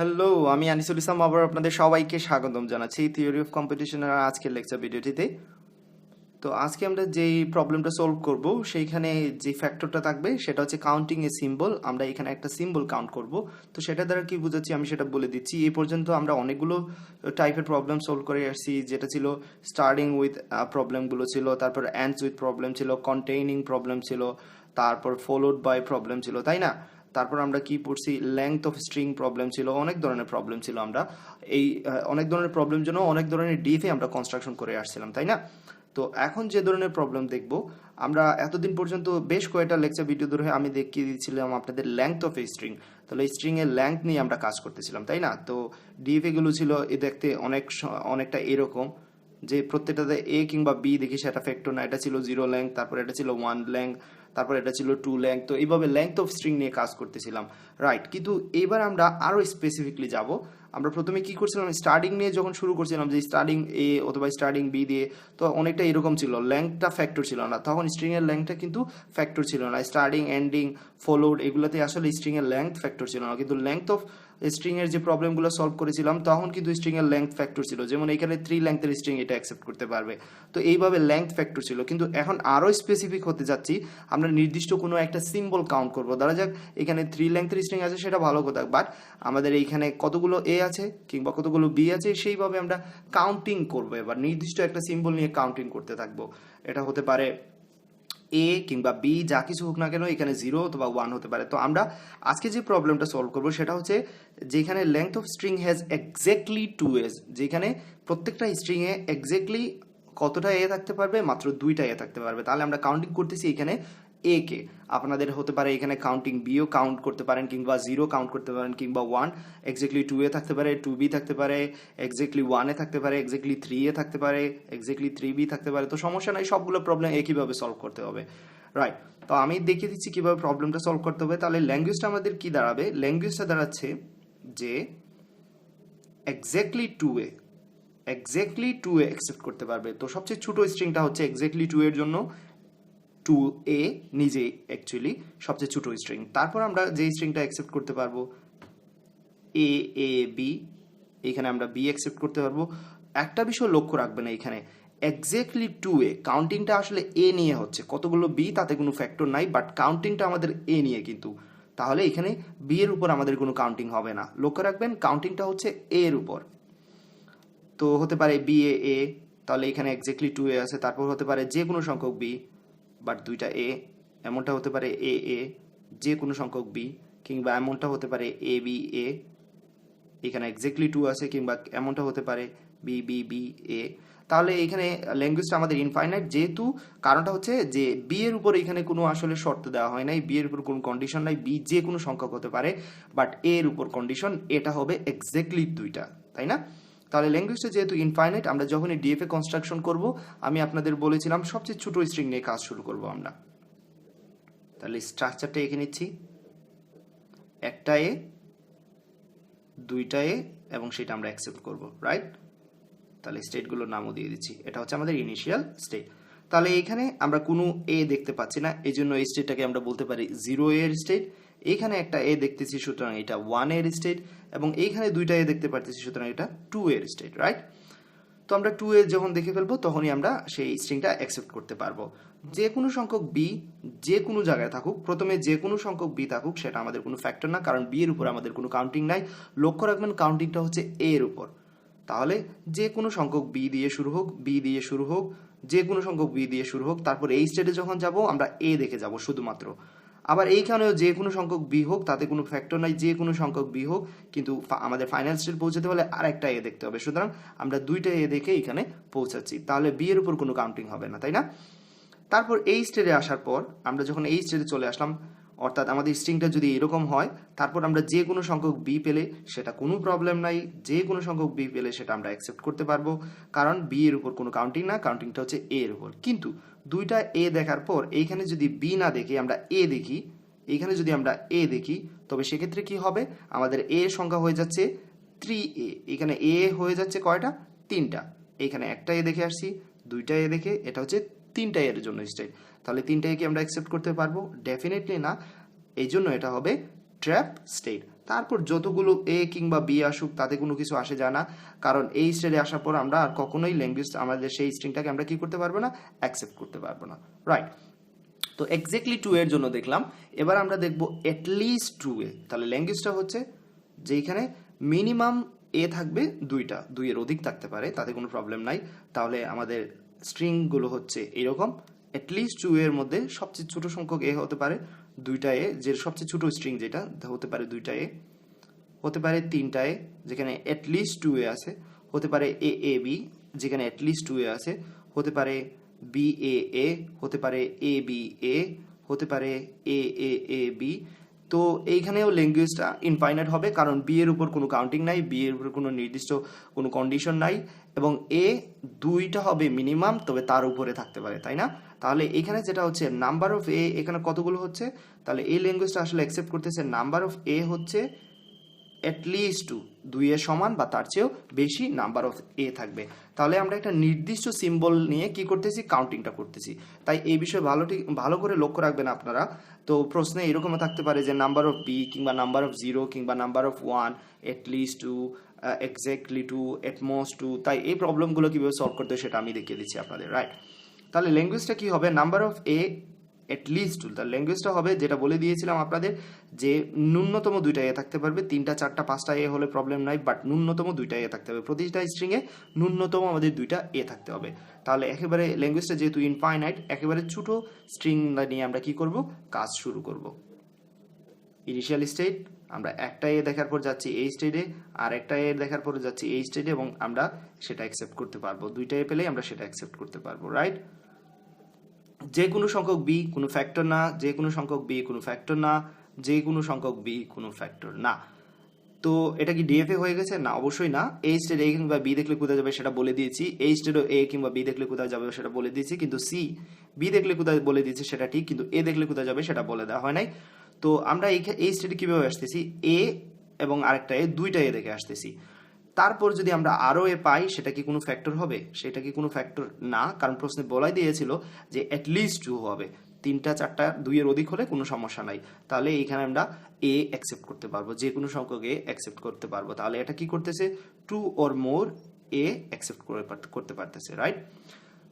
Hello আমি আনিসুল ইসলাম, আবার আপনাদের সবাইকে স্বাগতম জানাচ্ছি থিওরি অফ কম্পিটিশনের আজকের লেকচার ভিডিওটিতে। তো আজকে আমরা যেই প্রবলেমটা সলভ করব, সেইখানে যে ফ্যাক্টরটা থাকবে, সেটা হচ্ছে কাউন্টিং এ সিম্বল আমরা এখানে একটা সিম্বল কাউন্ট করব। তো সেটা দ্বারা কি বুঝাচ্ছি আমি সেটা বলে দিচ্ছি। এই পর্যন্ত আমরা অনেকগুলো টাইপের প্রবলেম সলভ করে আসছি। যেটা ছিল স্টার্টিং উইথ প্রবলেমগুলো ছিল, তারপর অ্যান্ডস উইথ প্রবলেম ছিল কন্টেইনিং প্রবলেম ছিল, তারপর ফলোড বাই প্রবলেম ছিল, তাই না? তারপর আমরা কি পড়ছি? লেংথ অফ স্ট্রিং প্রবলেম ছিল, অনেক ধরনের প্রবলেম ছিল আমরা। এই অনেক ধরনের প্রবলেম জন্য অনেক ধরনের ডিএফে আমরা কনস্ট্রাকশন করে আসছিলাম, তাই না? তো এখন যে ধরনের প্রবলেম দেখব, আমরা এতদিন পর্যন্ত বেশ কয়েকটা লেকচার ভিডিও ধরে আমি দেখিয়ে দিয়েছিলাম আপনাদের লেংথ অফ স্ট্রিং তাহলে এই স্ট্রিং এর লেংথ নিয়ে আমরা কাজ করতেছিলাম, তাই না? তো ডিএফএ গুলো ছিল এ দেখতে অনেক অনেকটা এরকম যে প্রত্যেকটাতে এ কিংবা বি দেখি সেটা ফ্যাক্টর না। এটা ছিল জিরো লেংথ তারপর এটা ছিল ওয়ান লেংথ তারপর এটা ছিল টু লেংথ, তো এইভাবে লেংথ অফ স্ট্রিং নিয়ে কাজ করতেছিলাম। রাইট, কিন্তু এবার আমরা আরও স্পেসিফিকলি যাব। আমরা প্রথমে কি করছিলাম? স্টার্টিং নিয়ে যখন শুরু করছিলাম যে স্টার্টিং এ অথবা স্টার্টিং বি দিয়ে, তো অনেকটা এরকম ছিল। লেংথটা ফ্যাক্টর ছিল না। তখন স্ট্রিং এর লেংথটা কিন্তু ফ্যাক্টর ছিল না। স্টার্টিং এন্ডিং ফলোড এগুলোতে আসলে স্ট্রিং এর লেংথ ফ্যাক্টর ছিল না। কিন্তু লেংথ অফ স্ট্রিং এর যে প্রবলেমগুলো সলভ করেছিলাম, তখন কিন্তু স্ট্রিং এর লেংথ ফ্যাক্টর ছিল। যেমন এখানে থ্রি লেংথের স্ট্রিং এটা অ্যাকসেপ্ট করতে পারবে। তো এইভাবে লেংথ ফ্যাক্টর ছিল। কিন্তু এখন আরও স্পেসিফিক হতে যাচ্ছি। আমরা নির্দিষ্ট কোনো একটা সিম্বল কাউন্ট করব। ধরা যাক, এখানে থ্রি লেংথের স্ট্রিং আছে, সেটা ভালো কথা। বাট আমাদের এইখানে কতগুলো এ আছে কিংবা কতগুলো বি আছে, সেইভাবে আমরা কাউন্টিং করব। এবার নির্দিষ্ট একটা সিম্বল নিয়ে কাউন্টিং করতে থাকব। এটা হতে পারে এ কিংবা বি যা কিছু হোক না কেন, এখানে জিরো অথবা ওয়ান হতে পারে। তো আমরা আজকে যে প্রবলেমটা সলভ করব, সেটা হচ্ছে যেখানে length of string has exactly two a's যেখানে প্রত্যেকটা স্ট্রিংয়ে এক্স্যাক্টলি কতটা এ থাকতে পারবে, মাত্র দুইটা এ থাকতে পারবে। তাহলে আমরা কাউন্টিং করতেছি এখানে এ কে। আপনাদের হতে পারে এখানে কাউন্টিং বিও কাউন্ট করতে পারেন কিংবা জিরো কাউন্ট করতে পারেন কিংবা ওয়ান এক্স্যাক্টলি টু এ থাকতে পারে টু বি থাকতে পারে এক্স্যাক্টলি ওয়ানে থাকতে পারে এক্স্যাক্টলি থ্রি এ থাকতে পারে এক্স্যাক্টলি থ্রি বি থাকতে পারে। তো সমস্যা নাই, সবগুলো প্রবলেম একইভাবে সলভ করতে হবে? রাইট তো আমি দেখিয়ে দিচ্ছি কীভাবে প্রবলেমটা সলভ করতে হবে। তাহলে ল্যাঙ্গুয়েজটা আমাদের কি দাঁড়াবে? ল্যাঙ্গুয়েজটা দাঁড়াচ্ছে যে exactly two a exactly two a accept করতে পারবে। তো সবচেয়ে ছোট স্ট্রিংটা হচ্ছে এক্স্যাক্টলি টু এর জন্য। টু এ নিজেই অ্যাকচুয়ালি সবচেয়ে ছোট স্ট্রিং তারপর আমরা যে স্ট্রিংটা অ্যাকসেপ্ট করতে পারব এ এ বি এখানে আমরা বি অ্যাকসেপ্ট করতে পারব। একটা বিষয় লক্ষ্য রাখবেন এখানে এক্স্যাক্টলি টু এ কাউন্টিংটা আসলে এ নিয়ে হচ্ছে। কতগুলো বি তাতে কোনো ফ্যাক্টর নাই বাট কাউন্টিংটা আমাদের এ নিয়ে কিন্তু। তাহলে এখানে বি এর উপর আমাদের কোনো কাউন্টিং হবে না। লক্ষ্য রাখবেন কাউন্টিংটা হচ্ছে এ এর উপর। তো হতে পারে বি এ এ তাহলে এখানে এক্স্যাক্টলি টু এ আছে। তারপর হতে পারে যে কোনো সংখ্যক বি বাট দুইটা এ এমনটা হতে পারে এ এ যে কোনো সংখ্যক বি কিংবা এমনটা হতে পারে এ বি এ এখানে এক্স্যাক্টলি টু আছে, কিংবা এমনটা হতে পারে বি বি বি এ তাহলে এখানে ল্যাঙ্গুয়েজটা আমাদের ইনফাইনাইট যেহেতু কারণটা হচ্ছে যে বি এর উপর এখানে কোনো আসলে শর্ত দেওয়া হয় নাই বি এর উপর কোনো কন্ডিশন নাই বি যে কোনো সংখ্যক হতে পারে বাট এর উপর কন্ডিশন এটা হবে এক্স্যাক্টলি দুইটা, তাই না? তাহলে ল্যাঙ্গুয়েজটা যেহেতু ইনফাইনাইট আমরা যখনই ডিএফএ কনস্ট্রাকশন করব, আমি আপনাদের বলেছিলাম সবচেয়ে ছোট স্ট্রিং নিয়ে কাজ শুরু করব আমরা। তাহলে স্ট্রাকচারটা এঁকে নিচ্ছি। একটা এ, দুইটা এ, এবং সেটা আমরা অ্যাকসেপ্ট করব রাইট তাহলে স্টেটগুলোর নামও দিয়ে দিচ্ছি। এটা হচ্ছে আমাদের ইনিশিয়াল স্টেট তাহলে এখানে আমরা কোনো এ দেখতে পাচ্ছি না এই জন্য এই স্টেটটাকে আমরা বলতে পারি জিরো এর স্টেট এখানে একটা এ দেখতেছি, সুতরাং এটা ওয়ানের স্টেট এবং এইখানে দুইটা এ দেখতে পারতেছি, সুতরাং এটা টু এর স্টেট রাইট তো আমরা টু এ যখন দেখে ফেলব, তখনই আমরা সেই স্ট্রিংটা অ্যাকসেপ্ট করতে পারব। যে কোনো সংখ্যক বি যে কোনো জায়গায় থাকুক, প্রথমে যে কোনো সংখ্যক বি থাকুক, সেটা আমাদের কোনো ফ্যাক্টর না, কারণ বি এর উপর আমাদের কোনো কাউন্টিং নাই। লক্ষ্য রাখবেন কাউন্টিংটা হচ্ছে এ এর উপর। তাহলে যে কোনো সংখ্যক বি দিয়ে শুরু হোক বি দিয়ে শুরু হোক যে কোনো সংখ্যক বি দিয়ে শুরু হোক, তারপর এই স্টেটে যখন যাব, আমরা এ দেখে যাব শুধুমাত্র। আবার এইখানেও যে কোনো সংখ্যক বি হোক, তাতে কোনো ফ্যাক্টর নাই, যে কোনো সংখ্যক বি হোক, কিন্তু আমাদের ফাইনাল স্টেট পৌঁছাতে হলে আর একটা এ দেখতে হবে। সুতরাং আমরা দুইটা এ দেখে এখানে পৌঁছাচ্ছি। তাহলে বি এর উপর কোনো কাউন্টিং হবে না, তাই না? তারপর এই স্টেটে আসার পর আমরা যখন এই স্টেটে চলে আসলাম, অর্থাৎ আমাদের স্ট্রিংটা যদি এরকম হয়, তারপর আমরা যে কোনো সংখ্যক বি পেলে সেটা কোনো প্রবলেম নাই, যে কোনো সংখ্যক বি পেলে সেটা আমরা অ্যাকসেপ্ট করতে পারব। কারণ বি এর উপর কোনো কাউন্টিং না কাউন্টিংটা হচ্ছে এ এর উপর। কিন্তু দুইটা এ দেখার পর এইখানে যদি বি না দেখি, আমরা এ দেখি, এইখানে যদি আমরা এ দেখি, তবে সেক্ষেত্রে কি হবে? আমাদের এ সংখ্যা হয়ে যাচ্ছে থ্রি এ এখানে এ হয়ে যাচ্ছে কয়টা? তিনটা। এখানে একটা এ দেখে আসছি, দুইটা এ দেখে, এটা হচ্ছে তিনটা এর জন্য স্টেট তাহলে তিনটা কি আমরা অ্যাকসেপ্ট করতে পারব? ডেফিনেটলি না। এই জন্য এটা হবে ট্র্যাপ স্টেট তারপর যতগুলো এ কিংবা বি আসুক, তাতে কোনো কিছু আসে যায় না। কারণ এই স্টেজে আসার পর আমরা আর কখনোই ল্যাঙ্গুয়েজ আমাদের সেই স্ট্রিংটাকে আমরা কি করতে পারব না? অ্যাকসেপ্ট করতে পারব না। রাইট তো এক্স্যাক্টলি টু এর জন্য দেখলাম। এবার আমরা দেখব অ্যাটলিস্ট টু এ। তাহলে ল্যাঙ্গুয়েজটা হচ্ছে যেখানে মিনিমাম এ থাকবে দুইটা। দুইয়ের অধিক থাকতে পারে, তাতে কোনো প্রবলেম নাই। তাহলে আমাদের স্ট্রিংগুলো হচ্ছে এরকম। অ্যাটলিস্ট টু এর মধ্যে সবচেয়ে ছোট সংখ্যক এ হতে পারে। দুইটা এ, যে সবচেয়ে ছোট স্ট্রিং যেটা হতে পারে দুইটা এ, হতে পারে তিনটা এ, যেখানে অ্যাটলিস্ট টু এ আছে, হতে পারে এ এ বি যেখানে অ্যাটলিস্ট টু এ আছে, হতে পারে বি এ এ হতে পারে এ বি এ হতে পারে এ এ এ বি তো এইখানেও ল্যাঙ্গুয়েজটা ইনফাইনাইট হবে, কারণ বি এর উপর কোনো কাউন্টিং নাই বি এর উপর কোনো নির্দিষ্ট কোনো কন্ডিশন নাই, এবং এ দুইটা হবে মিনিমাম তবে তার উপরে থাকতে পারে, তাই না? তাহলে এখানে যেটা হচ্ছে নাম্বার অফ এ এখানে কতগুলো হচ্ছে? তাহলে এই ল্যাঙ্গুয়েজটা আসলে অ্যাকসেপ্ট করতেছে নাম্বার অফ এ হচ্ছে অ্যাটলিস্ট টু দুইয়ের সমান বা তার চেয়েও বেশি নাম্বার অফ এ থাকবে। তাহলে আমরা একটা নির্দিষ্ট সিম্বল নিয়ে কি করতেছি? কাউন্টিংটা করতেছি। তাই এই বিষয়ে ভালো ঠিক ভালো করে লক্ষ্য রাখবেন আপনারা। তো প্রশ্নে এরকমও থাকতে পারে যে নাম্বার অফ বি কিংবা নাম্বার অফ জিরো কিংবা number of one at least two exactly two at most two তাই এই প্রবলেমগুলো কীভাবে সলভ করতে সেটা আমি দেখিয়ে দিচ্ছি আপনাদের রাইট তাহলে ল্যাঙ্গুয়েজটা কি হবে? নাম্বার অফ এ অ্যাটলিস্ট তার ল্যাঙ্গুয়েজটা হবে যেটা বলে দিয়েছিলাম আপনাদের, যে ন্যূনতম দুইটা এ থাকতে পারবে। তিনটা, চারটা, পাঁচটা এ হলে প্রবলেম নাই বাট ন্যূনতম দুইটা এ থাকতে হবে। প্রতিটা স্ট্রিংয়ে ন্যূনতম আমাদের দুইটা এ থাকতে হবে। তাহলে একেবারে ল্যাঙ্গুয়েজটা যেহেতু ইনফাইনাইট একেবারে ছোটো স্ট্রিং নিয়ে আমরা কি করব? কাজ শুরু করব। ইনিশিয়াল স্টেট আমরা একটা এ দেখার পর যাচ্ছি এই স্টেডে আর একটা এ দেখার পর যাচ্ছি এই স্টেডে এবং আমরা সেটা অ্যাকসেপ্ট করতে পারব। দুইটা এ পেলেই আমরা সেটা অ্যাকসেপ্ট করতে পারব রাইট যে কোনো সংখ্যক বি কোনো ফ্যাক্টর না, যে কোনো সংখ্যক বি কোনো ফ্যাক্টর না, যে কোনো সংখ্যক বি কোনো ফ্যাক্টর না। তো এটা কি ডিএফএ হয়ে গেছে? না, অবশ্যই না। এই স্টেট এ কিংবা বি দেখলে কোথায় যাবে সেটা বলে দিয়েছি। এই স্টেটও এ কিংবা বি দেখলে কোথায় যাবে সেটা বলে দিয়েছি, কিন্তু সি বি দেখলে কোথায় বলে দিয়েছি সেটা ঠিক, কিন্তু এ দেখলে কোথায় যাবে সেটা বলে দেওয়া হয় নাই। তো আমরা এই এই স্টেটে কীভাবে আসতেছি? এ এবং আরেকটা এ দুইটা এ দেখে আসতেছি। তারপর যদি আমরা আরও এ পাই, সেটা কি কোনো ফ্যাক্টর হবে? সেটা কি কোনো ফ্যাক্টর না? কারণ প্রশ্নে বলাই দিয়েছিল যে অ্যাটলিস্ট টু হবে। তিনটা, চারটা, দুইয়ের অধিক হলে কোনো সমস্যা নাই। তাহলে এইখানে আমরা এ অ্যাকসেপ্ট করতে পারব। যে কোনো সংখ্যক এ অ্যাকসেপ্ট করতে পারব। তাহলে এটা কি করতেছে? Two or more a accept করে করতে পারতেছে রাইট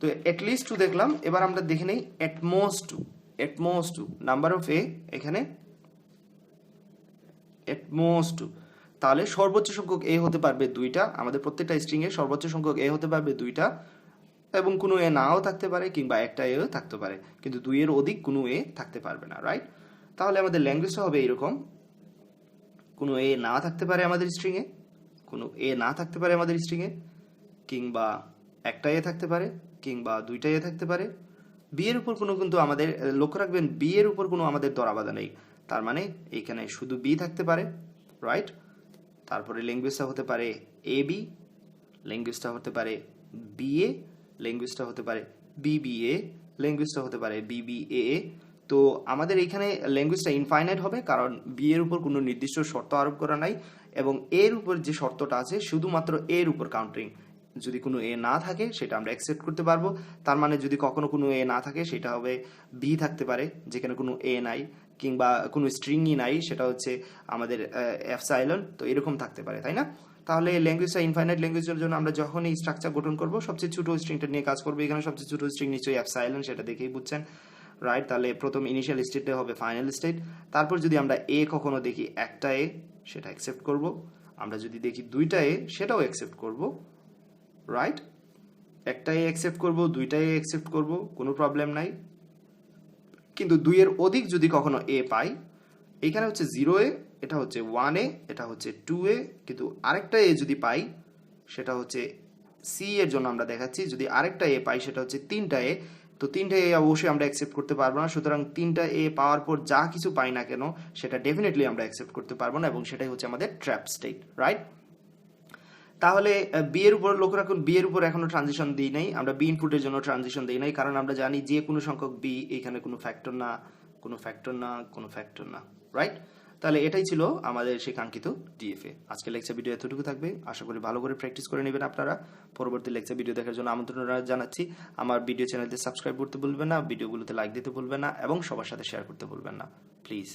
তো অ্যাটলিস্ট টু দেখলাম। এবার আমরা দেখে নেই at most two at most two number of a এখানে অ্যাটমোস্ট টু তাহলে সর্বোচ্চ সংখ্যক এ হতে পারবে দুইটা। আমাদের প্রত্যেকটা স্ট্রিংয়ে সর্বোচ্চ সংখ্যক এ হতে পারবে দুইটা। এবং কোনো এ নাও থাকতে পারে কিংবা একটা এও থাকতে পারে। কিন্তু দুইয়ের অধিক কোনো এ থাকতে পারবে না রাইট তাহলে আমাদের ল্যাঙ্গুয়েজটা হবে এরকম। কোনো এ না থাকতে পারে আমাদের স্ট্রিংয়ে কোনো এ না থাকতে পারে আমাদের স্ট্রিংয়ে কিংবা একটা এ থাকতে পারে, কিংবা দুইটা এ থাকতে পারে। বিয়ের উপর কোনো কিন্তু আমাদের লক্ষ্য রাখবেন, বিয়ের উপর কোনো আমাদের দরাবাধা নেই। তার মানে এইখানে শুধু বি থাকতে পারে রাইট তারপরে ল্যাঙ্গুয়েজটা হতে পারে এ বি, ল্যাঙ্গুয়েজটা হতে পারে বিএ ল্যাঙ্গুয়েজটা হতে পারে বিবিএ ল্যাঙ্গুয়েজটা হতে পারে বিবিএ তো আমাদের এখানে ল্যাঙ্গুয়েজটা ইনফাইনাইট হবে, কারণ বি এর উপর কোনো নির্দিষ্ট শর্ত আরোপ করা নাই, এবং এর উপর যে শর্তটা আছে, শুধুমাত্র এর উপর কাউন্টিং যদি কোনো এ না থাকে, সেটা আমরা অ্যাকসেপ্ট করতে পারব। তার মানে যদি কখনো কোনো এ না থাকে, সেটা হবে বি থাকতে পারে, যেখানে কোনো এ নাই, কিংবা কোনো স্ট্রিংই নাই, সেটা হচ্ছে আমাদের এফ সাইলন তো এরকম থাকতে পারে, তাই না? তাহলে ল্যাঙ্গুয়েজটা ইনফাইনাইট ল্যাঙ্গুয়েজের জন্য আমরা যখন এই স্ট্রাকচার গঠন করব, সবচেয়ে ছোটো স্ট্রিংটা নিয়ে কাজ করব এখানে, সবচেয়ে ছোটো স্ট্রিং নিশ্চয়ই এফ সাইলন সেটা দেখেই বুঝছেন রাইট তাহলে প্রথম ইনিশিয়াল স্টেটে হবে ফাইনাল স্টেট তারপর যদি আমরা এ কখনো দেখি, একটা এ সেটা অ্যাকসেপ্ট করব। আমরা যদি দেখি দুইটা এ সেটাও অ্যাকসেপ্ট করব। রাইট একটাই অ্যাকসেপ্ট করব দুইটা এ অ্যাকসেপ্ট করব, কোনো প্রবলেম নাই। কিন্তু দুইয়ের অধিক যদি কখনো এ পাই, এখানে হচ্ছে জিরো এ এটা হচ্ছে ওয়ান এ এটা হচ্ছে টু এ কিন্তু আরেকটা এ যদি পাই, সেটা হচ্ছে সি এর জন্য আমরা দেখাচ্ছি। যদি আরেকটা এ পাই, সেটা হচ্ছে তিনটা এ তো তিনটা এ অবশ্যই আমরা অ্যাকসেপ্ট করতে পারব না। সুতরাং তিনটা এ পাওয়ার পর যা কিছু পাই না কেন, সেটা ডেফিনেটলি আমরা অ্যাকসেপ্ট করতে পারব না, এবং সেটাই হচ্ছে আমাদের ট্র্যাপ স্টেট রাইট তাহলে বি এর উপর লক্ষ্য রাখুন বি এর উপর এখনও ট্রানজিশন দিই নাই। আমরা বি ইনপুটের জন্য ট্রানজিশন দিই নাই, কারণ আমরা জানি যে কোনো সংখ্যক বি এখানে কোনো ফ্যাক্টর না, কোনো ফ্যাক্টর না, কোনো ফ্যাক্টর না রাইট তাহলে এটাই ছিল আমাদের সেই কাঙ্ক্ষিত ডিএফএ আজকে লেকচার ভিডিও এতটুকু থাকবে। আশা করি ভালো করে প্র্যাকটিস করে নেবেন আপনারা। পরবর্তী লেকচার ভিডিও দেখার জন্য আমন্ত্রণ জানাচ্ছি। আমার ভিডিও চ্যানেলতে সাবস্ক্রাইব করতে ভুলবেন না ভিডিওগুলোতে লাইক দিতে ভুলবেন না, এবং সবার সাথে শেয়ার করতে ভুলবেন না। প্লিজ